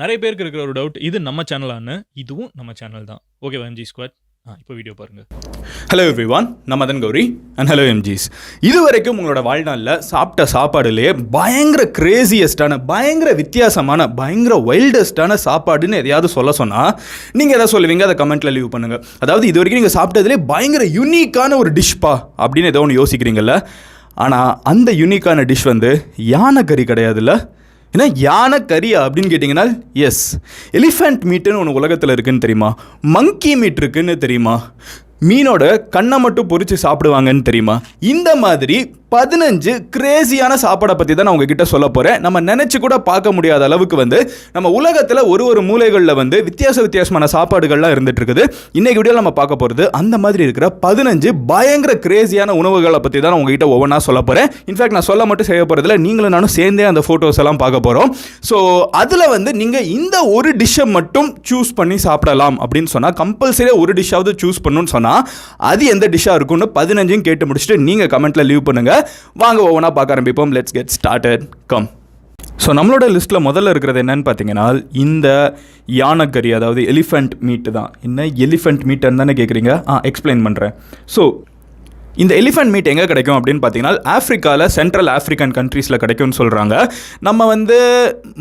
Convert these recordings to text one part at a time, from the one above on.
நிறைய பேருக்கு இருக்கிற ஒரு டவுட் இது நம்ம சேனலான்னு இதுவும் நம்ம சேனல் தான். ஓகே எம்ஜி ஸ்குவாட் ஆ இப்போ வீடியோ பாருங்கள் ஹலோ எவ்ரி ஒன் நம்ம Madan Gowri and hello MGs இது வரைக்கும் உங்களோட வாழ்நாளில் சாப்பிட்ட சாப்பாடுலேயே பயங்கர கிரேசியஸ்டான பயங்கர வித்தியாசமான பயங்கர வைல்டஸ்டான சாப்பாடுன்னு எதையாவது சொல்ல சொன்னால் நீங்கள் எதாவது சொல்லுவீங்க அதை கமெண்ட்டில் லீவ் பண்ணுங்கள் அதாவது இது வரைக்கும் நீங்கள் சாப்பிட்டதுலே பயங்கர யூனிக்கான ஒரு டிஷ்பா அப்படின்னு ஏதோ ஒன்று யோசிக்கிறீங்கல்ல. ஆனால் அந்த யூனிக்கான டிஷ் வந்து யானை கறி கிடையாதுல்ல? ஏன்னா யானை கறியா அப்படின்னு கேட்டிங்கன்னா எஸ் எலிஃபண்ட் மீட்டுன்னு ஒன்று உலகத்தில் இருக்குன்னு தெரியுமா? மங்கி மீட் இருக்குன்னு தெரியுமா? மீனோட கண்ணை மட்டும் பொறிச்சு சாப்பிடுவாங்கன்னு தெரியுமா? இந்த மாதிரி பதினஞ்சு கிரேசியான சாப்பாடை பற்றி தான் நான் உங்ககிட்ட சொல்ல போகிறேன் நம்ம நினச்சி கூட பார்க்க முடியாத அளவுக்கு வந்து நம்ம உலகத்தில் ஒரு ஒரு மூலைகளில் வந்து வித்தியாச வித்தியாசமான சாப்பாடுகள்லாம் இருந்துட்டு இருக்குது இன்னைக்கு நம்ம பார்க்க போகிறது அந்த மாதிரி இருக்கிற பதினஞ்சு பயங்கர கிரேசியான உணவுகளை பற்றி தான் நான் உங்ககிட்ட ஒவ்வொன்றா சொல்ல போகிறேன் இன்ஃபேக்ட் நான் சொல்ல மட்டும் செய்ய போகிறதுல நீங்களும் நானும் சேர்ந்தே அந்த ஃபோட்டோஸ் எல்லாம் பார்க்க போகிறோம் ஸோ அதில் வந்து நீங்கள் இந்த ஒரு டிஷ்ஷை மட்டும் சூஸ் பண்ணி சாப்பிடலாம் அப்படின்னு சொன்னால் கம்பல்சரியாக ஒரு டிஷ்ஷாவது சூஸ் பண்ணணும்னு சொன்னால் அது எந்த டிஷ்ஷாக இருக்கும்னு பதினஞ்சும் கேட்டு முடிச்சுட்டு நீங்கள் கமெண்ட்டில் லீவ் பண்ணுங்கள் வாங்க ஒவ்வொன்றா பார்க்க ஆரம்பிப்போம். Let's get started come so நம்மளோட லிஸ்ட்டில் முதல்ல இருக்கிறது என்னன்னு பார்த்தீங்கன்னா இந்த யானைக்கறி அதாவது எலிஃபண்ட் மீட்டு தான். என்ன எலிஃபண்ட் மீட்டுன்னு தானே கேட்குறீங்க ஆ எக்ஸ்பிளைன் பண்ணுறேன் ஸோ இந்த எலிஃபென்ட் மீட் எங்கே கிடைக்கும் அப்படின்னு பார்த்தீங்கன்னா ஆஃப்ரிக்காவில் சென்ட்ரல் ஆஃப்ரிக்கன் கண்ட்ரீஸில் கிடைக்கும்னு சொல்கிறாங்க நம்ம வந்து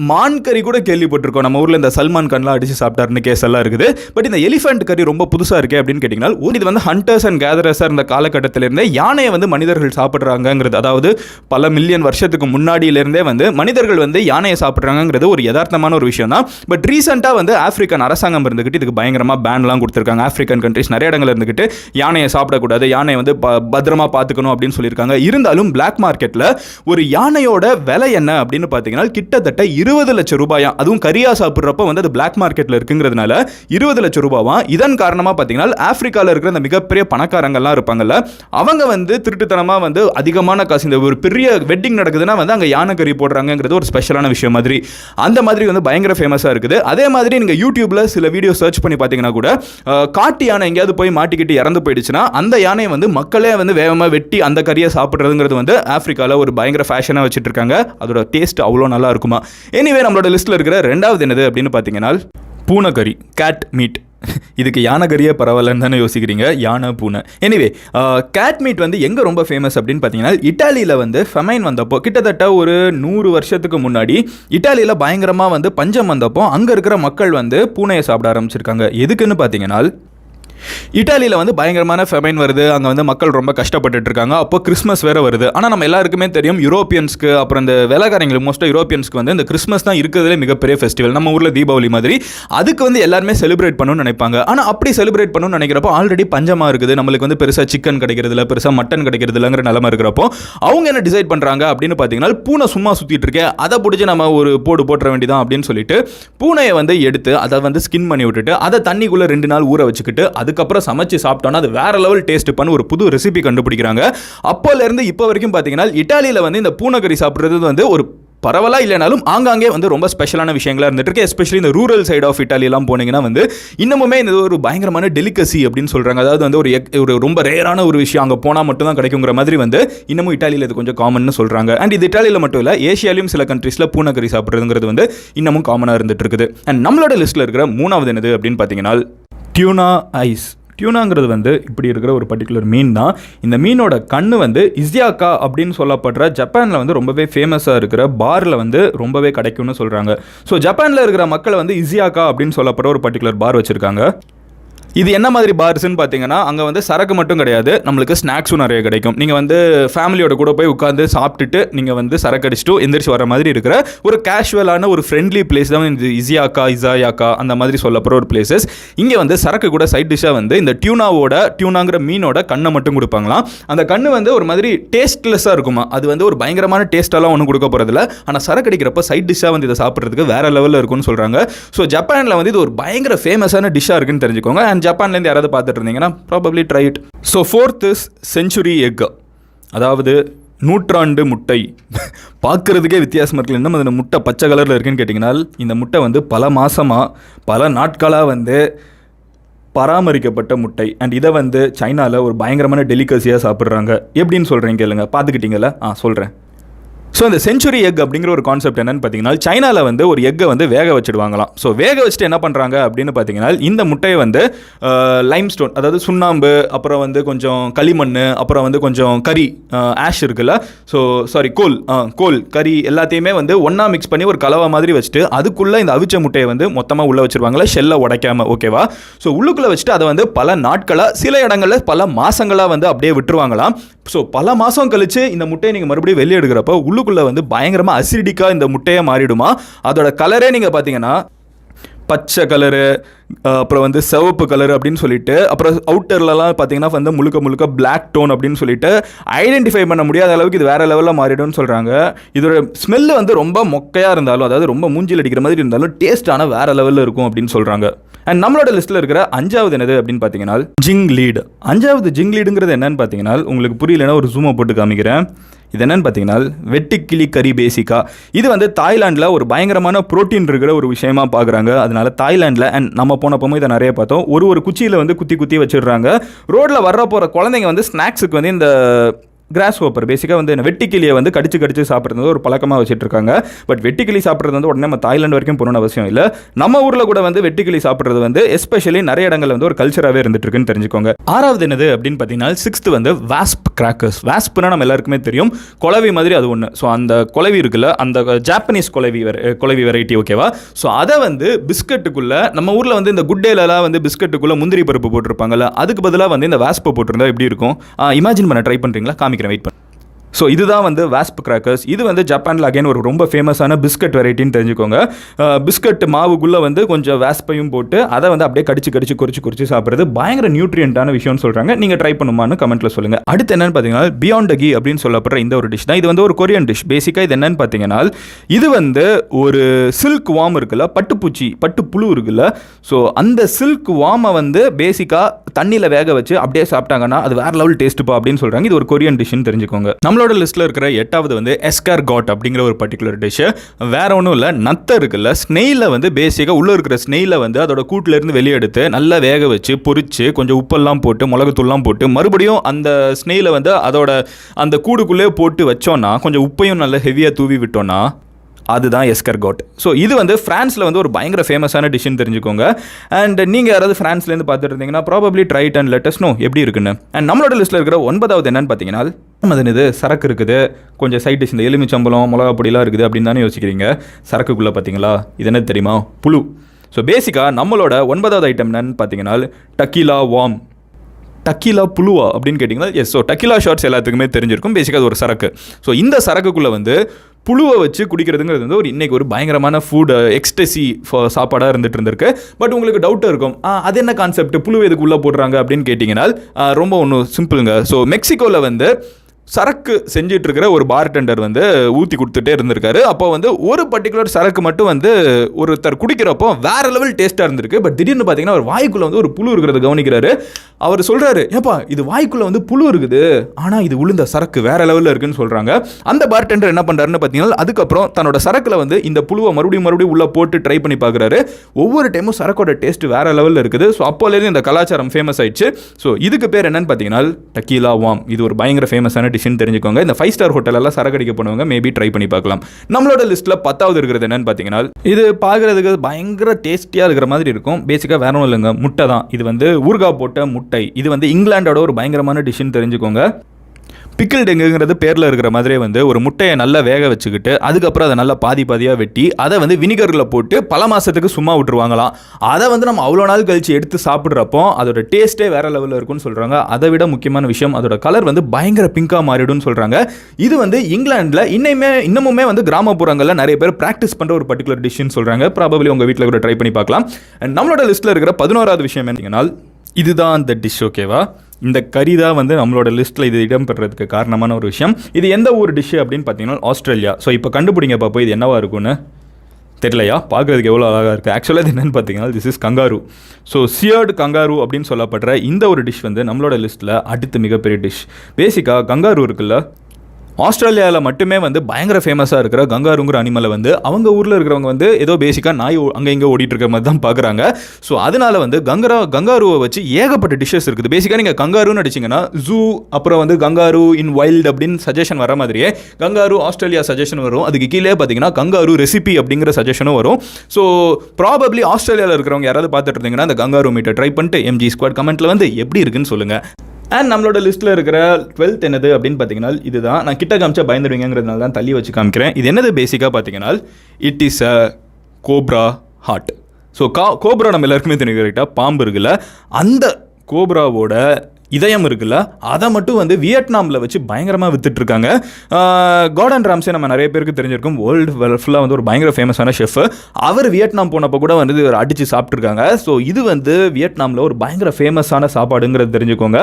மான் கறி கூட கேள்விப்பட்டிருக்கோம். நம்ம ஊரில் இந்த சல்மான் கான்லாம் அடித்து சாப்பிட்டாருன்னு கேஸ் எல்லாம் இருக்குது. பட் இந்த எலிஃபென்ட் கறி ரொம்ப புதுசாக இருக்கே அப்படின்னு கேட்டிங்கன்னா இது வந்து ஹண்டர்ஸ் அண்ட் கேதரஸாக இருந்த காலகட்டத்திலேருந்தே யானையை வந்து மனிதர்கள் சாப்பிட்றாங்கங்கிறது அதாவது பல மில்லியன் வருஷத்துக்கு முன்னாடியிலேருந்தே வந்து மனிதர்கள் வந்து யானையை சாப்பிட்றாங்கங்கிறது ஒரு யதார்த்தமான ஒரு விஷயம் தான் பட் ரீசெண்டாக வந்து ஆஃப்ரிக்கன் அரசாங்கம் இருந்துக்கிட்டு இதுக்கு பயங்கரமாக பேன்லாம் கொடுத்துருக்காங்க. ஆஃப்ரிக்கன் கண்ட்ரிஸ் நிறைய இடங்கள் இருந்துக்கிட்டு யானையை சாப்பிடக்கூடாது யானையை வந்து ப பத்திரமா பார்த்துக்கணும் அப்படின்னு சொல்லியிருக்காங்க. இருந்தாலும் பிளாக் மார்க்கெட்டில் ஒரு யானையோட விலை என்ன அப்படின்னு பார்த்தீங்கன்னா கிட்டத்தட்ட இருபது லட்சம் ரூபாயா அதுவும் கரியா சாப்பிட்றப்ப வந்து அது பிளாக் மார்க்கெட்டில் இருக்குங்கிறதுனால இருபது லட்சம் ரூபாவா இதன் காரணமாக பார்த்தீங்கன்னா ஆஃப்ரிக்காவில் இருக்கிற அந்த மிகப்பெரிய பணக்காரங்கள்லாம் இருப்பாங்கல்ல அவங்க வந்து திருட்டுத்தனமாக வந்து அதிகமான காசு இந்த ஒரு பெரிய வெட்டிங் நடக்குதுன்னா வந்து அங்கே யானை கறி போடுறாங்கங்கிறது ஒரு ஸ்பெஷலான விஷயம் மாதிரி. அந்த மாதிரி வந்து பயங்கர ஃபேமஸாக இருக்குது. அதே மாதிரி நீங்கள் யூடியூப்பில் சில வீடியோ சர்ச் பண்ணி பார்த்தீங்கன்னா கூட காட்டு யானை எங்கேயாவது போய் மாட்டிக்கிட்டு இறந்து போயிடுச்சுன்னா அந்த யானையை வந்து மக்களே வந்து வேகமாக வெட்டி அந்த கறியை சாப்பிட்றதுங்கிறது வந்து ஆஃப்ரிக்காவில் ஒரு பயங்கர ஃபேஷனாக வச்சுட்டு இருக்காங்க அதோட டேஸ்ட் அவ்வளோ நல்லா இருக்குமா? எனிவே நம்மளோட லிஸ்ட்டில் இருக்கிற ரெண்டாவது என்னது அப்படின்னு பார்த்தீங்கன்னா பூனைக்கறி கேட் மீட் இதுக்கு யானை கறியே பரவாயில்லன்னு தானே யோசிக்கிறீங்க. யானை பூனை. எனிவே கேட் மீட் வந்து எங்கே ரொம்ப ஃபேமஸ் அப்படின்னு பார்த்தீங்கன்னா இட்டாலியில் வந்து ஃபெமைன் வந்தப்போ கிட்டத்தட்ட ஒரு நூறு வருஷத்துக்கு முன்னாடி இட்டாலியில் பயங்கரமாக வந்து பஞ்சம் வந்தப்போ அங்கே இருக்கிற மக்கள் வந்து பூனையை சாப்பிட ஆரம்பிச்சிருக்காங்க. எதுக்குன்னு பார்த்தீங்கன்னா இட்டாலியில் வந்து பயங்கரமான ஃபெமைன் வருது. அங்கே வந்து மக்கள் ரொம்ப கஷ்டப்பட்டுட்டு இருக்காங்க அப்போ கிறிஸ்மஸ் வேறு வருது. ஆனால் நம்ம எல்லாருக்குமே தெரியும் யூரோப்பியன்ஸ்க்கு அப்புறம் இந்த வேலைக்காரங்களுக்கு மோஸ்ட்டாக யூரோப்பியன்ஸ்க்கு வந்து இந்த கிறிஸ்மஸ் தான் இருக்கிறதுலே மிகப்பெரிய ஃபெஸ்டிவல் நம்ம ஊரில் தீபாவளி மாதிரி. அதுக்கு வந்து எல்லாருமே செலிப்ரேட் பண்ணணும்னு நினைப்பாங்க. ஆனால் அப்படி செலிப்ரேட் பண்ணணும்னு நினைக்கிறப்போ ஆல்ரெடி பஞ்சமாக இருக்குது. நம்மளுக்கு வந்து பெருசாக சிக்கன் கிடைக்கிறது இல்லை பெருசாக மட்டன் கிடைக்கிறதுலங்கிற நிலமை இருக்கிறப்போ அவங்க என்ன டிசைட் பண்ணுறாங்க அப்படின்னு பார்த்தீங்கன்னா பூனை சும்மா சுற்றிட்டு இருக்கேன் அதை பிடிச்சி நம்ம ஒரு போடு போட்டுற வேண்டியதான் அப்படின்னு சொல்லிட்டு பூனையை வந்து எடுத்து அதை வந்து ஸ்கின் பண்ணி விட்டுட்டு அதை தண்ணிக்குள்ளே ரெண்டு நாள் ஊற வச்சுக்கிட்டு அதுக்கப்புறம் சமைச்சு சாப்பிட்டோன்னா அது வேற லெவல் டேஸ்ட் பண்ணி ஒரு புது ரெசிபி கண்டுபிடிக்கிறாங்க. அப்போலேருந்து இப்போ வரைக்கும் பார்த்தீங்கன்னா இட்டாலியில் வந்து இந்த பூனகரி சாப்பிட்றது வந்து ஒரு பரவலாக இல்லைனாலும் ஆங்காங்கே வந்து ரொம்ப ஸ்பெஷலான விஷயங்களா இருந்துட்டு இருக்கு. எஸ்பெஷலி இந்த ரூரல் சைடு ஆஃப் இட்டாலியெல்லாம் போனீங்கன்னா வந்து இன்னமுமே இந்த ஒரு பயங்கரமான டெலிகசி அப்படின்னு சொல்கிறாங்க அதாவது வந்து ஒரு எக்- ஒரு ரொம்ப ரேரான ஒரு விஷயம் அங்கே போனால் மட்டும் தான் கிடைக்குங்கிற மாதிரி வந்து இன்னமும் இட்டாலியில் இது கொஞ்சம் காமன்னு சொல்கிறாங்க அண்ட் இது இட்டாலியில் மட்டும் இல்லை ஏஷியாலையும் சில கண்ட்ரீஸில் பூனகரி சாப்பிட்றதுங்கிறது வந்து இன்னமும் காமனாக இருந்துட்டு இருக்குது. அண்ட் நம்மளோட லிஸ்ட்டில் இருக்கிற மூணாவது என்னது அப்படின்னு பார்த்தீங்கன்னா டியூனா ஐஸ் டியூனாங்கிறது வந்து இப்படி இருக்கிற ஒரு பர்டிகுலர் மீன் தான். இந்த மீனோட கண்ணு வந்து இஸ்யாக்கா அப்படின்னு சொல்லப்படுற ஜப்பானில் வந்து ரொம்பவே ஃபேமஸாக இருக்கிற பாரில் வந்து ரொம்பவே கிடைக்கும்னு சொல்கிறாங்க ஸோ ஜப்பானில் இருக்கிற மக்கள் வந்து இஸ்யாக்கா அப்படின்னு சொல்லப்படுற ஒரு பர்டிகுலர் பார் வச்சுருக்காங்க. இது என்ன மாதிரி பார்ஸ்ன்னு பார்த்தீங்கன்னா அங்கே வந்து சரக்கு மட்டும் கிடையாது நம்மளுக்கு ஸ்நாக்ஸும் நிறைய கிடைக்கும். நீங்கள் வந்து ஃபேமிலியோட கூட போய் உட்காந்து சாப்பிட்டுட்டு நீங்கள் வந்து சரக்கு அடிச்சுட்டு எந்திரிச்சு வர மாதிரி இருக்கிற ஒரு கேஷுவலான ஒரு ஃப்ரெண்ட்லி பிளேஸ் தான் இந்த இசியாக்கா இசாயாக்கா அந்த மாதிரி சொல்லப்படுற ஒரு பிளேசஸ் இங்கே வந்து சரக்கு கூட சைட் டிஷ்ஷாக வந்து இந்த டியூனாவோட டியூனாங்கிற மீனோட கண்ணை மட்டும் கொடுப்பாங்களாம். அந்த கண்ணு வந்து ஒரு மாதிரி டேஸ்ட்லெஸ்ஸாக இருக்குமா? அது வந்து ஒரு பயங்கரமான டேஸ்ட்டெல்லாம் ஒன்றும் கொடுக்க போகிறதில்ல ஆனால் சரக்கு அடிக்கிறப்ப சைட் டிஷ்ஷாக வந்து இதை சாப்பிட்றதுக்கு வேற லெவலில் இருக்கும்னு சொல்கிறாங்க ஸோ ஜப்பானில் வந்து இது ஒரு பயங்கர ஃபேமஸான டிஷ்ஷாக இருக்குன்னு தெரிஞ்சுக்கோங்க. அண்ட் ஜப்பான்லேருந்து யாராவது பார்த்துட்டு இருந்தீங்கன்னா probably try it so fourth is century egg அதாவது நூற்றாண்டு முட்டை. பார்க்குறதுக்கே வித்தியாசமாக இருக்குல்ல என்ன இந்த முட்டை பச்சை கலரில் இருக்குன்னு கேட்டிங்கன்னா இந்த முட்டை வந்து பல மாதமாக பல நாட்களாக வந்து பராமரிக்கப்பட்ட முட்டை. அண்ட் இதை வந்து சைனாவில் ஒரு பயங்கரமான டெலிகசியாக சாப்பிட்றாங்க. எப்படின்னு சொல்கிறீங்க கேளுங்க. பார்த்துக்கிட்டீங்களா ஆ சொல்கிறேன் ஸோ இந்த செஞ்சுரி எக் அப்படிங்கிற ஒரு கான்செப்ட் என்னன்னு பார்த்தீங்கன்னா சைனாவில் வந்து ஒரு எக்கை வந்து வேக வச்சுடுவாங்களாம். ஸோ வேக வச்சுட்டு என்ன பண்ணுறாங்க அப்படின்னு பார்த்தீங்கன்னா இந்த முட்டையை வந்து லைம் ஸ்டோன் அதாவது சுண்ணாம்பு அப்புறம் வந்து கொஞ்சம் களிமண் அப்புறம் வந்து கொஞ்சம் கறி ஆஷ் இருக்குல்ல. ஸோ சாரி கோல் ஆ, கோல் கறி எல்லாத்தையுமே வந்து ஒன்றா மிக்ஸ் பண்ணி ஒரு கலவை மாதிரி வச்சுட்டு அதுக்குள்ளே இந்த அவிச்ச முட்டையை வந்து மொத்தமாக உள்ளே வச்சுருவாங்களா ஷெல்லை உடைக்காமல் ஓகேவா ஸோ உள்ளுக்குள்ளே வச்சுட்டு அதை வந்து பல நாட்களாக சில இடங்களில் பல மாதங்களாக வந்து அப்படியே விட்டுருவாங்களாம். ஸோ பல மாதம் கழிச்சு இந்த முட்டையை நீங்கள் மறுபடியும் வெளியே உள்ள உள்ளுக்குள்ளே வந்து பயங்கரமாக அசிடிக்காக இந்த முட்டையை மாறிடுமா? அதோட கலரே நீங்கள் பார்த்தீங்கன்னா பச்சை கலரு அப்புறம் வந்து சிவப்பு கலர் அப்படின்னு சொல்லிட்டு அப்புறம் அவுட்டர்லலாம் பார்த்தீங்கன்னா வந்து முழுக்க முழுக்க பிளாக் டோன் அப்படின்னு சொல்லிட்டு ஐடென்டிஃபை பண்ண முடியாத அளவுக்கு இது வேறு லெவலில் மாறிடும்னு சொல்கிறாங்க இதோட ஸ்மெல்லு வந்து ரொம்ப மொக்கையாக இருந்தாலும் அதாவது ரொம்ப மூஞ்சில் அடிக்கிற மாதிரி இருந்தாலும் டேஸ்ட்டான வேறு லெவலில் இருக்கும் அப்படின்னு சொல்கிறாங்க அண்ட் நம்மளோட லிஸ்ட்டில் இருக்கிற அஞ்சாவது என்னது அப்படின்னு பார்த்தீங்கன்னா ஜிங் லீடு அஞ்சாவது ஜிங் லீடுங்கிறது என்னன்னு பார்த்தீங்கன்னா உங்களுக்கு புரியலன்னா ஒரு ஜூமை போட்டு காமிக்கிறேன். இது என்னன்னு பார்த்தீங்கன்னா வெட்டுக்கிளி கறி பேசிக்கா. இது வந்து தாய்லாண்டில் ஒரு பயங்கரமான புரோட்டீன் இருக்கிற ஒரு விஷயமா பார்க்குறாங்க. அதனால தாய்லாண்டில் அண்ட் நம்ம போனப்போமே இதை நிறைய பார்த்தோம். ஒரு ஒரு குச்சியில் வந்து குத்தி குத்தி வச்சிடுறாங்க. ரோட்டில் வர போகிற குழந்தைங்க வந்து ஸ்நாக்ஸுக்கு வந்து இந்த கிராஸ் ஹோப்பர் பேசிக்காக வந்து இந்த வெட்டிக்கிளியை வந்து கடிச்சு கடிச்சு சாப்பிட்றது வந்து ஒரு பழக்கமாக வச்சுட்டு இருக்காங்க பட் வெட்டிக்கிளி சாப்பிட்றது வந்து உடனே நம்ம தாய்லாந்து வரைக்கும் போகணும்னு அவசியம் இல்லை. நம்ம ஊரில் கூட வந்து வெட்டிக்கிளி சாப்பிட்றது வந்து எஸ்பெஷலி நிறைய இடங்களில் வந்து ஒரு கல்ச்சராகவே இருந்துட்டு இருக்குன்னு தெரிஞ்சுக்கோங்க. ஆறாவது என்னது அப்படின்னு பார்த்தீங்கன்னா சிக்ஸ்த் வந்து வாஸ்ப் கிராக்கர்ஸ் வாஸ்ப்னா நம்ம எல்லாருக்குமே தெரியும். குலவி மாதிரி அது ஒன்று ஸோ அந்த குலவி இருக்குல்ல அந்த ஜாப்பனீஸ் குலவி குலவி வெரைட்டி ஓகேவா ஸோ அதை வந்து பிஸ்கட்டுக்குள்ளே நம்ம ஊரில் வந்து இந்த குட்டேலலாம் வந்து பிஸ்கட்டுக்குள்ள முந்திரி பருப்பு போட்டிருப்பாங்கல்ல அதுக்கு பதிலாக வந்து இந்த வாஸ்பை போட்டிருந்தா எப்படி இருக்கும்? இமேஜின் பண்ண ட்ரை பண்ணுறீங்களா காமிக்கிறேன் வெயிட் பண்ணு. ஸோ இதுதான் வந்து வாஸ்ப் கிராக்கர்ஸ் இது வந்து ஜப்பானில் அகைன் ஒரு ரொம்ப ஃபேமஸான பிஸ்கட் வெரைட்டின்னு தெரிஞ்சுக்கோங்க. பிஸ்கட் மாவுக்குள்ளே வந்து கொஞ்சம் வேஸ்பையும் போட்டு அதை வந்து அப்படியே கடிச்சு கடிச்சு குறிச்சு குறிச்சு சாப்பிட்றது பயங்கர நியூட்ரியண்ட்டான விஷயம்னு சொல்கிறாங்க நீங்கள் ட்ரை பண்ணுமான்னு கமெண்ட்டில் சொல்லுங்கள் அடுத்து என்னன்னு பார்த்தீங்கன்னா பியாண்ட் கி அப்படின்னு சொல்லப்படுற இந்த ஒரு டிஷ் தான். இது வந்து ஒரு கொரியன் டிஷ் பேசிக்காக இது என்னன்னு பார்த்தீங்கன்னா இது வந்து ஒரு சில்க் வாம் இருக்குல்ல பட்டுப்பூச்சி பட்டு புழு இருக்குல்ல. ஸோ அந்த சில்க் வாமை வந்து பேசிக்காக தண்ணியில் வேக வச்சு அப்படியே சாப்பிட்டாங்கன்னா அது வேற லெவல் டேஸ்ட்டுப்பா அப்படின்னு சொல்கிறாங்க இது ஒரு கொரியன் டிஷ்னு தெரிஞ்சுக்கோங்க. நம்மளோட லிஸ்ட்டில் இருக்கிற எட்டாவது வந்து எஸ்கார் காட் அப்படிங்கிற ஒரு பர்டிகுலர் டிஷ்ஷு வேற ஒன்றும் இல்லை நத்தை இருக்குல்ல ஸ்னெயில வந்து பேசிக்காக உள்ளே இருக்கிற ஸ்னெயில வந்து அதோட கூட்டிலேருந்து வெளியெடுத்து வெளியே எடுத்து நல்லா வேக வச்சு பொறிச்சு கொஞ்சம் உப்பெல்லாம் போட்டு மிளகுத்தூள்லாம் போட்டு மறுபடியும் அந்த ஸ்னெயில வந்து அதோட அந்த கூடுக்குள்ளே போட்டு வச்சோன்னா கொஞ்சம் உப்பையும் நல்லா ஹெவியாக தூவி விட்டோன்னா அதுதான் எஸ்கர்கோட் ஸோ இது வந்து ஃப்ரான்ஸில் வந்து ஒரு பயங்கர ஃபேமஸான டிஷ்ஷுன்னு தெரிஞ்சுக்கோங்க. அண்ட் நீங்கள் யாராவது ஃப்ரான்ஸ்லேருந்து பார்த்துட்டு இருந்தீங்கன்னா probably tried and let us know எப்படி இருக்குன்னு. அண்ட் நம்மளோட லிஸ்ட்டில் இருக்கிற ஒன்பதாவது என்னன்னு பார்த்தீங்கன்னா அது இது சரக்கு இருக்குது. கொஞ்சம் சைட் டிஷ் இந்த எலுமிச்சம்பளம் மிளகா பொடிலாம் இருக்குது அப்படின்னு தானே யோசிக்கிறீங்க. சரக்குக்குள்ளே பார்த்தீங்களா? இது என்ன தெரியுமா? புழு. ஸோ பேசிக்காக நம்மளோட ஒன்பதாவது ஐட்டம் என்னன்னு பார்த்தீங்கன்னா டக்கீலா வாம் டக்கீலா புழுவா அப்படின்னு கேட்டிங்கன்னா எஸ் ஸோ டக்கீலா ஷார்ட்ஸ் எல்லாத்துக்குமே தெரிஞ்சிருக்கும். பேசிக்காக அது ஒரு சரக்கு. ஸோ இந்த சரக்குக்குள்ளே வந்து புழுவை வச்சு குடிக்கிறதுங்கிறது வந்து ஒரு இன்னைக்கு ஒரு பயங்கரமான ஃபுட் எக்ஸ்டசி சாப்பாடாக இருந்துட்டு இருந்திருக்கு பட் உங்களுக்கு டவுட்டாக இருக்கும் அது என்ன கான்செப்ட் புழு இதுக்கு உள்ளே போடுறாங்க? அப்படின்னு கேட்டிங்கன்னா ரொம்ப ஒன்றும் சிம்பிளுங்க ஸோ மெக்சிகோவில் வந்து சரக்கு செஞ்சிட்டு இருக்கிற ஒரு பார்டெண்டர் வந்து ஊற்றி கொடுத்துட்டே இருந்திருக்காரு. அப்போ வந்து ஒரு பர்டிகுலர் சரக்கு மட்டும் வந்து ஒருத்தர் குடிக்கிறப்போ வேற லெவல் டேஸ்ட்டாக இருந்திருக்கு. பட் திடீர்னு பார்த்தீங்கன்னா அவர் வாய்க்குள்ளே வந்து ஒரு புழு இருக்கிறத கவனிக்கிறாரு. அவர் சொல்கிறாரு ஏப்பா இது வாய்க்குள்ளே வந்து புழு இருக்குது. ஆனால் இது உளுந்த சரக்கு வேற லெவலில் இருக்குன்னு சொல்கிறாங்க அந்த பார்டெண்டர் என்ன பண்ணுறாருன்னு பார்த்தீங்கன்னா அதுக்கப்புறம் தன்னோட சரக்கில் வந்து இந்த புழுவை மறுபடியும் மறுபடியும் உள்ளே போட்டு ட்ரை பண்ணி பார்க்குறாரு ஒவ்வொரு டைமும் சரக்கோட டேஸ்ட் வேற லெவலில் இருக்குது. ஸோ அப்போலேருந்து இந்த கலாச்சாரம் ஃபேமஸ் ஆயிடுச்சு. ஸோ இதுக்கு பேர் என்னன்னு பார்த்தீங்கன்னா டக்கீலா வாம் இது ஒரு பயங்கர ஃபேமஸான டிஷ்னு தெரிஞ்சுக்கோங்க. இந்த ஃபைவ் ஸ்டார் ஹோட்டல் எல்லாம் சரக்கு போனவங்க மேபி ட்ரை பண்ணி பார்க்கலாம். நம்மளோட லிஸ்ட்டில் பத்தாவது இருக்கிறது என்னன்னு பார்த்தீங்கன்னா இது பார்க்குறதுக்கு பயங்கர டேஸ்டியாக இருக்கிற மாதிரி இருக்கும். பேசிக்காக வேற ஒன்றும் இல்லைங்க. முட்டை தான். இது வந்து ஊறுகாய் போட்ட முட்டை. இது வந்து இங்கிலாண்டோட ஒரு பயங்கரமான டிஷ்ஷுன்னு தெரிஞ்சுக்கோங்க. பிக்கிள் டெங்குங்கிறது பேரில் இருக்கிற மாதிரியே வந்து ஒரு முட்டையை நல்லா வேக வச்சுக்கிட்டு அதுக்கப்புறம் அதை நல்லா பாதி பாதியாக வெட்டி அதை வந்து வினிகரில் போட்டு பல மாதத்துக்கு சும்மா விட்டுருவாங்களாம். அதை வந்து நம்ம அவ்வளோ நாள் கழித்து எடுத்து சாப்பிட்றப்போ அதோட டேஸ்ட்டே வேறு லெவலில் இருக்கும்னு சொல்கிறாங்க அதை விட முக்கியமான விஷயம் அதோட கலர் வந்து பயங்கர பிங்காக மாறிடும்னு சொல்கிறாங்க இது வந்து இங்கிலாண்டில் இன்னுமே இன்னமுமே வந்து கிராமப்புறங்களில் நிறைய பேர் ப்ராக்டிஸ் பண்ணுற ஒரு பர்டிகுலர் டிஷ்ஷுன்னு சொல்கிறாங்க ப்ராபபிளி உங்கள் வீட்டில் கூட ட்ரை பண்ணி பார்க்கலாம். நம்மளோட லிஸ்ட்டில் இருக்கிற பதினோராவது விஷயம் என்னங்கன்னா இதுதான் அந்த டிஷ் ஓகேவா இந்த கறி தான் வந்து நம்மளோட லிஸ்ட்டில் இது இடம்பெறதுக்கு காரணமான ஒரு விஷயம். இது எந்த ஒரு டிஷ்ஷு அப்படின்னு பார்த்தீங்கன்னா ஆஸ்திரேலியா. ஸோ இப்போ கண்டுபிடிங்க பாப்போம் இது என்னவா இருக்கும்னு. தெரியலையா? பார்க்குறதுக்கு எவ்வளோ அழகாக இருக்குது ஆக்சுவலாக இது என்னென்னு பார்த்தீங்கன்னா this is kangaroo so seared kangaroo அப்படின்னு சொல்லப்படுற இந்த ஒரு டிஷ் வந்து நம்மளோட லிஸ்ட்டில் அடுத்து மிகப்பெரிய டிஷ் பேசிக்காக கங்காரு இருக்குல்ல? ஆஸ்திரேலியாவில் மட்டுமே வந்து பயங்கர ஃபேமஸாக இருக்கிற கங்காருங்கிற அனிமலை வந்து அவங்க ஊரில் இருக்கிறவங்க வந்து ஏதோ பேசிக்காக நாய் ஓ- அங்கே இங்கே ஓடிட்டு இருக்கிற மாதிரி தான் பார்க்குறாங்க ஸோ அதனால வந்து கங்கரா கங்காருவை வச்சு ஏகப்பட்ட டிஷ்ஷஸ் இருக்குது. பேசிக்காக நீங்கள் கங்காருன்னு அடிச்சிங்கன்னா ஜூ அப்புறம் வந்து கங்காரு இன் வைல்ட் அப்படின்னு சஜஷன் வர மாதிரியே கங்காரு ஆஸ்திரேலியா சஜஷன் வரும். அதுக்கு கீழே பார்த்தீங்கன்னா கங்காரு ரெசிபி அப்படிங்கிற சஜஷனும் வரும். ஸோ ப்ராபப்ளி ஆஸ்திரேலியாவில் இருக்கிறவங்க யாராவது பார்த்துட்டு இருந்தீங்கன்னா அந்த கங்காரு மீட்டை ட்ரை பண்ணிட்டு எம்ஜி ஸ்குவாட் கமெண்ட்டில் வந்து எப்படி இருக்குன்னு சொல்லுங்கள் அண்ட் நம்மளோட லிஸ்ட்டில் இருக்கிற டுவெல்த் என்னது அப்படின்னு பார்த்தீங்கன்னா இதுதான். நான் கிட்ட காமிச்சா பயந்துடுவீங்கிறதுனால தான் தள்ளி வச்சு காமிக்கிறேன். இது என்னது பேசிக்காக பார்த்தீங்கன்னா it is a cobra heart so கா கோப்ரா நம்ம எல்லாருக்குமே தெரியும் கரெக்டாக பாம்பு இருக்குல்ல அந்த கோப்ராவோட இதயம் இருக்குல்ல அதை மட்டும் வந்து வியட்நாமில் வச்சு பயங்கரமாக வித்துட்ருக்காங்க. கார்டன் ராம்ஸே நம்ம நிறைய பேருக்கு தெரிஞ்சிருக்கும். வேர்ல்டு ஃபுல்லாக வந்து ஒரு பயங்கர ஃபேமஸான ஷெஃப் அவர் வியட்நாம் போனப்போ கூட வந்து அடித்து சாப்பிட்ருக்காங்க. ஸோ இது வந்து வியட்நாமில் ஒரு பயங்கர ஃபேமஸான சாப்பாடுங்கிறது தெரிஞ்சுக்கோங்க.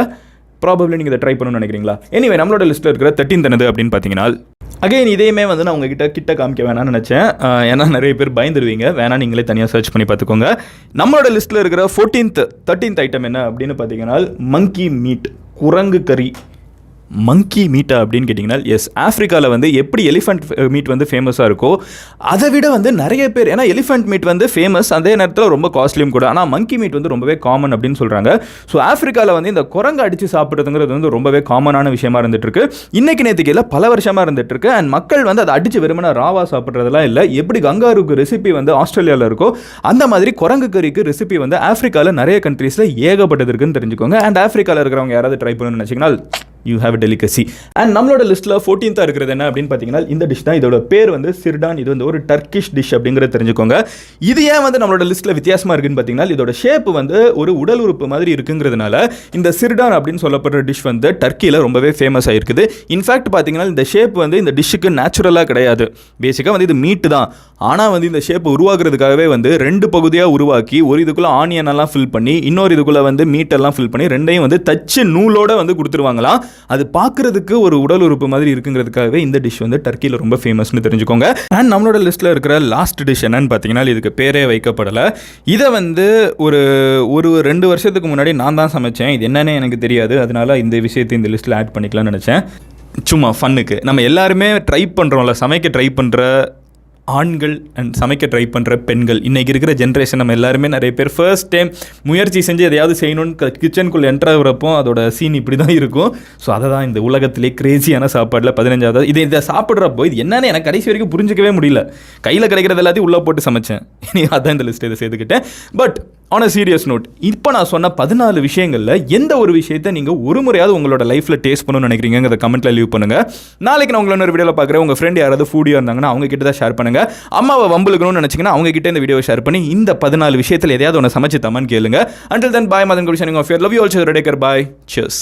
ப்ராபப்ளி நீங்கள் இதை ட்ரை பண்ணணும்னு நினைக்கிறீங்களா? எனிவே நம்மளோட லிஸ்ட்டில் இருக்கிற தேர்ட்டீன் தனது அப்படின்னு பார்த்தீங்கன்னா அகைன் இதையுமே வந்து நான் உங்ககிட்ட கிட்ட காமிக்க வேணாம்னு நினச்சேன். ஏன்னா நிறைய பேர் பயந்துருவீங்க. வேணா நீங்களே தனியாக சர்ச் பண்ணி பார்த்துக்கோங்க. நம்மளோட லிஸ்ட்டில் இருக்கிற ஃபோர்டீன்த் தேர்ட்டீன்த் ஐட்டம் என்ன அப்படின்னு பார்த்தீங்கன்னா மங்கி மீட் குரங்கு கறி. மங்கி மீட்டா அப்படின்னு கேட்டிங்கன்னா எஸ் ஆஃப்ரிக்காவில் வந்து எப்படி எலிஃபண்ட் மீட் வந்து ஃபேமஸாக இருக்கோ அதை விட வந்து நிறைய பேர் ஏன்னா எலிஃபண்ட் மீட் வந்து ஃபேமஸ் அதே நேரத்தில் ரொம்ப காஸ்ட்லியும் கூட. ஆனால் மங்கி மீட் வந்து ரொம்பவே காமன் அப்படின்னு சொல்கிறாங்க ஸோ ஆஃப்ரிக்காவில் வந்து இந்த குரங்கு அடித்து சாப்பிட்றதுங்கிறது வந்து ரொம்பவே காமனான விஷயமா இருந்துகிட்ருக்கு இன்னைக்கு நேற்றுக்கு பல வருஷமாக இருந்துகிட்ருக்கு அண்ட் மக்கள் வந்து அதை அடித்து வெறுமனா ராவா சாப்பிட்றதெல்லாம் இல்லை. எப்படி கங்காருக்கு ரெசிபி வந்து ஆஸ்திரேலியாவில் இருக்கோ அந்த மாதிரி குரங்கு கறிக்கு ரெசிபி வந்து ஆஃப்ரிக்காவில் நிறைய கண்ட்ரீஸில் ஏகப்பட்டது இருக்குன்னு தெரிஞ்சுக்கோங்க. அண்ட் ஆஃப்ரிக்காவில் இருக்கிறவங்க யாராவது ட்ரை பண்ணணும்னு நினச்சிங்கன்னா யூ ஹேவ் டெலிகசி அண்ட் நம்மளோட லிஸ்ட்டில் ஃபோர்டீன்த்தாக இருக்கிறது. என்ன அப்படின்னு பார்த்தீங்கன்னா இந்த டிஷ் தான். இதோட பேர் வந்து சிர்டான் இது வந்து ஒரு டர்க்கிஷ் டிஷ் அப்படிங்கிறத தெரிஞ்சுக்கோங்க. இது ஏன் வந்து நம்மளோட லிஸ்ட்டில் வித்தியாசமாக இருக்குன்னு பார்த்தீங்கன்னா இதோட ஷேப் வந்து ஒரு உடல் உறுப்பு மாதிரி இருக்குங்கிறதுனால இந்த சிர்டான் அப்படின்னு சொல்லப்படுற டிஷ் வந்து டர்க்கியில் ரொம்பவே ஃபேமஸ் ஆகிருக்குது இன்ஃபேக்ட் பார்த்தீங்கன்னா இந்த ஷேப் வந்து இந்த டிஷ்ஷுக்கு நேச்சுரலாக கிடையாது. பேசிக்காக வந்து இது மீட்டு தான். ஆனால் வந்து இந்த ஷேப் உருவாக்குறதுக்காகவே வந்து ரெண்டு பகுதியாக உருவாக்கி ஒரு இதுக்குள்ளே ஆனியன் எல்லாம் ஃபில் பண்ணி இன்னொரு இதுக்குள்ளே வந்து மீட்டெல்லாம் ஃபில் பண்ணி ரெண்டையும் வந்து தச்சு நூலோட வந்து கொடுத்துருவாங்களாம். அது பார்க்குறதுக்கு ஒரு உடல் உறுப்பு மாதிரி இருக்குங்கிறதுக்காகவே இந்த டிஷ் வந்து டர்க்கியில் ரொம்ப ஃபேமஸ்னு தெரிஞ்சுக்கோங்க. அண்ட் நம்மளோட லிஸ்ட்டில் இருக்கிற லாஸ்ட் டிஷ் என்னன்னு பார்த்தீங்கன்னா இதுக்கு பேரே வைக்கப்படலை. இதை வந்து ஒரு ஒரு ரெண்டு வருஷத்துக்கு முன்னாடி நான் தான் சமைச்சேன். இது என்னன்னு எனக்கு தெரியாது. அதனால இந்த விஷயத்தை இந்த லிஸ்ட்டில் ஆட் பண்ணிக்கலாம்னு நினச்சேன். சும்மா ஃபன்னுக்கு நம்ம எல்லாருமே ட்ரை பண்ணுறோம்ல சமைக்க ட்ரை பண்ணுற ஆண்கள் அண்ட் சமைக்க ட்ரை பண்ணுற பெண்கள். இன்றைக்கி இருக்கிற ஜென்ரேஷன் நம்ம எல்லாருமே நிறைய பேர் ஃபர்ஸ்ட் டைம் முயற்சி செஞ்சு எதையாவது செய்யணும்னு கிச்சனுக்குள்ளே என்டர் ஆகிறப்போ அதோட சீன் இப்படி தான் இருக்கும். ஸோ அதை தான் இந்த உலகத்திலே கிரேசியான சாப்பாடில் பதினஞ்சாவது. இது இதை சாப்பிட்றப்போ இது என்னன்னு எனக்கு கடைசி வரைக்கும் புரிஞ்சிக்கவே முடியல. கையில் கிடைக்கிறது எல்லாத்தையும் உள்ளே போட்டு சமைச்சேன். இனி அதான் இந்த லிஸ்ட் இதை சேர்த்துக்கிட்டேன். But on a serious note இப்போ நான் சொன்ன பதினாலு விஷயங்களில் எந்த ஒரு விஷயத்தை நீங்கள் ஒரு முறையாவது உங்களோட லைஃப்பில் டேஸ்ட் பண்ணணும்னு நினைக்கிறீங்கிறத கமெண்ட்டில் லீவ் பண்ணுங்கள் நாளைக்கு நான் உங்களை இன்னொரு வீடியோவில் பார்க்குறேன். உங்கள் ஃப்ரெண்ட் யாராவது ஃபூடியாக இருந்தாங்கன்னா அவங்க கிட்ட தான் ஷேர் பண்ணுங்கள் அம்மாவை வம்புலுக்கணும்னு நினச்சிங்கன்னா அவங்க கிட்ட இந்த வீடியோவை ஷேர் பண்ணி இந்த பதினாலு விஷயத்தில் எதையாவது ஒன்று சமைச்சு தமான்னு கேளுங்க. Until then bye Madan குடிஷனிங் off love you also take care bye chess